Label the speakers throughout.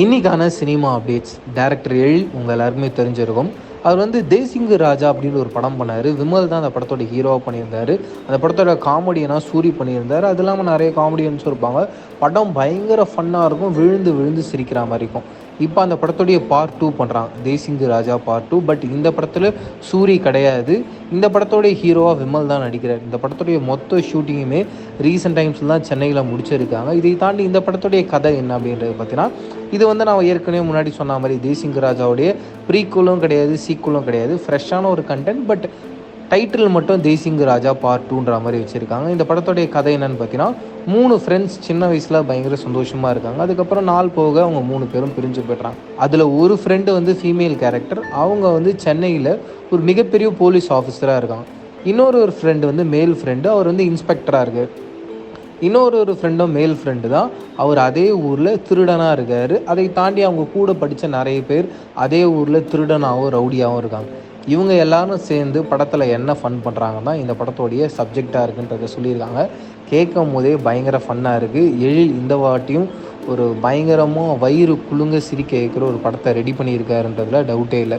Speaker 1: இன்றைக்கான cinema updates. Director எழில் உங்கள் எல்லாருக்குமே தெரிஞ்சிருக்கும். அவர் வந்து தேசிங்கு ராஜா அப்படின்னு ஒரு படம் பண்ணார். விமல் தான் அந்த படத்தோட ஹீரோவாக பண்ணியிருந்தார். அந்த படத்தோட காமெடியனாக சூரி பண்ணியிருந்தார். அது இல்லாமல் நிறைய காமெடியன்ஸ் இருப்பாங்க. படம் பயங்கர ஃபன்னாக இருக்கும். விழுந்து விழுந்து சிரிக்கிற மாதிரி இருக்கும். இப்போ அந்த படத்துடைய பார்ட் டூ பண்ணுறான் Desingu Raja part two but இந்த படத்தில் சூரி கிடையாது. இந்த படத்தோடைய ஹீரோவாக விமல் தான் நடிக்கிறார். இந்த படத்துடைய மொத்த ஷூட்டிங்குமே ரீசெண்ட் டைம்ஸில் தான் சென்னையில் முடிச்சிருக்காங்க. இதை தாண்டி இந்த படத்துடைய கதை என்ன அப்படின்றது பார்த்தீங்கன்னா இது வந்து நான் ஏற்கனவே முன்னாடி சொன்ன மாதிரி தேசிங்கு ராஜாவுடைய ப்ரீக்குலும் கிடையாது சீக்குலும் கிடையாது. ஃப்ரெஷ்ஷான ஒரு கண்டென்ட் பட் டைட்டில் மட்டும் தேசிங்கு ராஜா பார்ட் டூன்ற மாதிரி வச்சுருக்காங்க. இந்த படத்துடைய கதை என்னன்னு பார்த்தீங்கன்னா மூணு ஃப்ரெண்ட்ஸ் சின்ன வயசில் பயங்கர சந்தோஷமாக இருக்காங்க. அதுக்கப்புறம் நாள் போக அவங்க மூணு பேரும் பிரிஞ்சு போய்ட்றாங்க. அதில் ஒரு ஃப்ரெண்டு வந்து ஃபீமேல் கேரக்டர் அவங்க வந்து சென்னையில் ஒரு மிகப்பெரிய போலீஸ் ஆஃபீஸராக இருக்காங்க. இன்னொரு ஒரு ஃப்ரெண்டு வந்து மேல் ஃப்ரெண்டு அவர் வந்து இன்ஸ்பெக்டராக இருக்குது இன்னொரு ஒரு ஃப்ரெண்டும் மேல் ஃப்ரெண்டு தான். அவர் அதே ஊரில் திருடனாக இருக்கார். அதை தாண்டி அவங்க கூட படித்த நிறைய பேர் அதே ஊரில் திருடனாகவும் ரவுடியாகவும் இருக்காங்க. இவங்க எல்லாரும் சேர்ந்து படத்தில் என்ன ஃபன் பண்ணுறாங்க தான் இந்த படத்தோடைய சப்ஜெக்டாக இருக்குன்றத சொல்லியிருக்காங்க. கேட்கும் போதே பயங்கர ஃபன்னாக இருக்குது எழில் இந்த வாட்டியும் ஒரு பயங்கரமாக வயிறு குலுங்க சிரிக்க வைக்கிற ஒரு படத்தை ரெடி பண்ணியிருக்காருன்றதுல டவுட்டே இல்லை.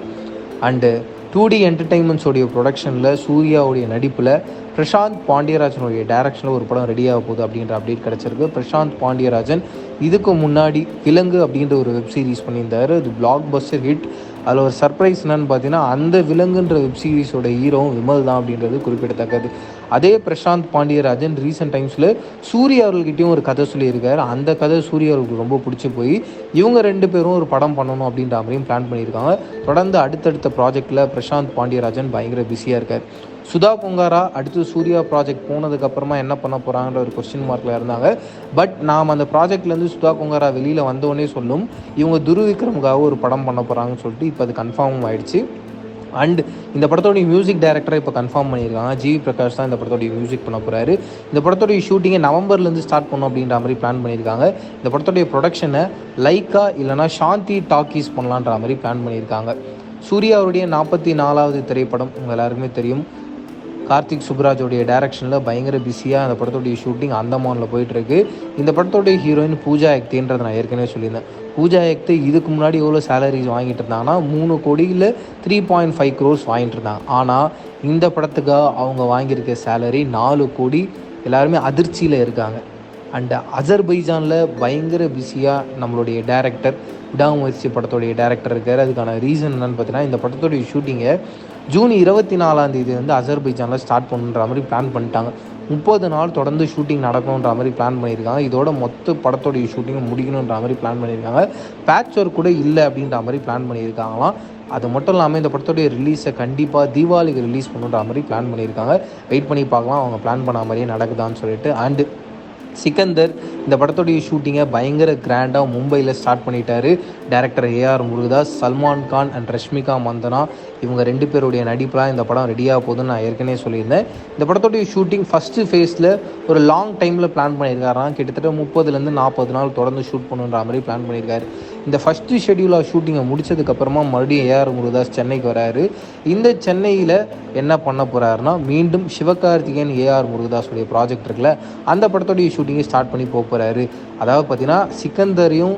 Speaker 1: அண்டு டூ டி என்டர்டைன்மெண்ட்ஸோடைய ப்ரொடக்ஷனில் சூர்யாவுடைய நடிப்பில் பிரசாந்த் பாண்டியராஜனுடைய டைரக்ஷனில் ஒரு படம் ரெடியாக போகுது அப்படின்ற அப்டேட் கிடச்சிருக்கு. பிரசாந்த் பாண்டியராஜன் இதுக்கு முன்னாடி விலங்கு அப்படின்ற ஒரு வெப் சீரிஸ் பண்ணியிருந்தார். அது பிளாக் பஸ்டர் ஹிட் அதில் ஒரு சர்ப்ரைஸ் என்னென்னு பார்த்தீங்கன்னா அந்த விலங்குன்ற வெப் சீரிஸோட ஹீரோவும் விமல் தான் அப்படின்றது குறிப்பிடத்தக்கது. அதே பிரசாந்த் பாண்டியராஜன் ரீசெண்ட் டைம்ஸில் சூரிய அவர்கள்கிட்டையும் ஒரு கதை சொல்லியிருக்காரு. அந்த கதை சூர்யா அவர்களுக்கு ரொம்ப பிடிச்சி போய் இவங்க ரெண்டு பேரும் ஒரு படம் பண்ணணும் அப்படின்ற மாதிரியும் பிளான் பண்ணியிருக்காங்க. தொடர்ந்து அடுத்தடுத்த ப்ராஜெக்டில் பிரசாந்த் பாண்டியராஜன் பயங்கர பிஸியாக இருக்கார். சுதா பொங்காரா அடுத்து சூர்யா ப்ராஜெக்ட் போனதுக்கப்புறமா என்ன பண்ண போகிறாங்கன்ற ஒரு கொஸ்டின் மார்க்கில் இருந்தாங்க. பட் நாம் அந்த ப்ராஜெக்ட்லேருந்து சுதா பொங்காரா வெளியில் வந்தோடனே சொல்லும் இவங்க துருவிக்ரமுக்காக ஒரு படம் பண்ண போகிறாங்கன்னு சொல்லிட்டு இப்போ அது கன்ஃபார்ம் ஆயிடுச்சு. அண்ட் இந்த படத்தோடைய மியூசிக் டைரக்டரை இப்போ கன்ஃபார்ம் பண்ணியிருக்காங்க. ஜிவி பிரகாஷ் தான் இந்த படத்தோடைய மியூசிக் பண்ண போகிறாரு இந்த படத்தோடைய ஷூட்டிங்கை நவம்பர்லேருந்து ஸ்டார்ட் பண்ணும் அப்படின்ற மாதிரி பிளான் பண்ணியிருக்காங்க. இந்த படத்தோடைய ப்ரொடக்ஷனை லைக்கா இல்லைனா சாந்தி டாக்கீஸ் பண்ணலான்ற மாதிரி பிளான் பண்ணியிருக்காங்க. சூர்யா அவருடைய நாற்பத்தி நாலாவது திரைப்படம் உங்கள் எல்லாருக்குமே தெரியும். கார்த்திக் சுப்ராஜோடைய டைரக்ஷனில் பயங்கர பிஸியாக அந்த படத்தோடைய ஷூட்டிங் அந்தமானில் போயிட்டுருக்கு. இந்த படத்தோடைய ஹீரோயின் பூஜா எக்தேன்றதை நான் ஏற்கனவே சொல்லியிருந்தேன். பூஜா யக்தி இதுக்கு முன்னாடி எவ்வளோ சேலரிஸ் வாங்கிட்டு இருந்தாங்கன்னா மூணு கோடியில் த்ரீ பாயிண்ட் ஃபைவ் க்ரோர்ஸ் வாங்கிட்டு இருந்தாங்க. ஆனால் இந்த படத்துக்காக அவங்க வாங்கியிருக்க சேலரி நாலு கோடி எல்லாருமே அதிர்ச்சியில் இருக்காங்க. அண்ட் அஜர்பைஜானில் பயங்கர பிஸியாக நம்மளுடைய டேரக்டர் விடாமுயற்சி படத்துடைய டேரக்டர் இருக்கார். அதுக்கான ரீசன் என்னென்னு பார்த்தீங்கன்னா இந்த படத்துடைய ஷூட்டிங்கை ஜூன் இருபத்தி நாலாம் தேதி வந்து அசர்பைஜானில் ஸ்டார்ட் பண்ணுன்ற மாதிரி பிளான் பண்ணிட்டாங்க. முப்பது நாள் தொடர்ந்து ஷூட்டிங் நடக்கணுன்ற மாதிரி பிளான் பண்ணியிருக்காங்க. இதோட மொத்த படத்தோடைய ஷூட்டிங் முடிக்கணுன்ற மாதிரி பிளான் பண்ணியிருக்காங்க. பேட்ச் ஒர்க் கூட இல்லை அப்படின்ற மாதிரி பிளான் பண்ணியிருக்காங்களாம். அது மட்டும் இல்லாமல் இந்த படத்தோடைய ரிலீஸை கண்டிப்பாக தீபாவளிக்கு ரிலீஸ் பண்ணுன்ற மாதிரி பிளான் பண்ணியிருக்காங்க. வெயிட் பண்ணி பார்க்கலாம். அவங்க பிளான் பண்ண மாதிரியே நடக்குதான்னு சொல்லிட்டு. அண்டு சிக்கந்தர் இந்த படத்துடைய ஷூட்டிங்கை பயங்கர கிராண்டாக மும்பையில் ஸ்டார்ட் பண்ணிட்டாரு. Director AR Murugadoss Salman Khan and Rashmika Mandanna இவங்க ரெண்டு பேருடைய நடிப்பெலாம் இந்த படம் ரெடியாக போகுதுன்னு நான் ஏற்கனவே சொல்லியிருந்தேன். இந்த படத்துடைய ஷூட்டிங் ஃபஸ்ட்டு ஃபேஸில் ஒரு லாங் டைமில் பிளான் பண்ணியிருக்காராம். கிட்டத்தட்ட முப்பதுலேருந்து நாற்பது நாள் தொடர்ந்து ஷூட் பண்ணுன்ற மாதிரி பிளான் பண்ணியிருக்காரு. இந்த ஃபஸ்ட்டு ஷெடியூல் ஆஃப் ஷூட்டிங்கை முடிச்சதுக்கப்புறமா மறுபடியும் ஏஆர் முருகதாஸ் சென்னைக்கு வராரு. இந்த சென்னையில் என்ன பண்ண போகிறாருன்னா மீண்டும் சிவகார்த்திகேயன் ஏஆர் முருகதாஸுடைய ப்ராஜெக்ட் இருக்குல்ல அந்த படத்தோடைய ஷூட்டிங்கை ஸ்டார்ட் பண்ணி போக போகிறாரு அதாவது பார்த்தீங்கன்னா சிக்கந்தரையும்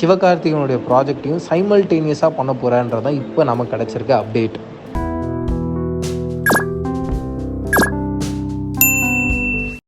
Speaker 1: சிவகார்த்திகனுடைய ப்ராஜெக்டையும் சைமல்டேனியஸாக பண்ண போகிறான்றதான் இப்போ நமக்கு கிடச்சிருக்க அப்டேட்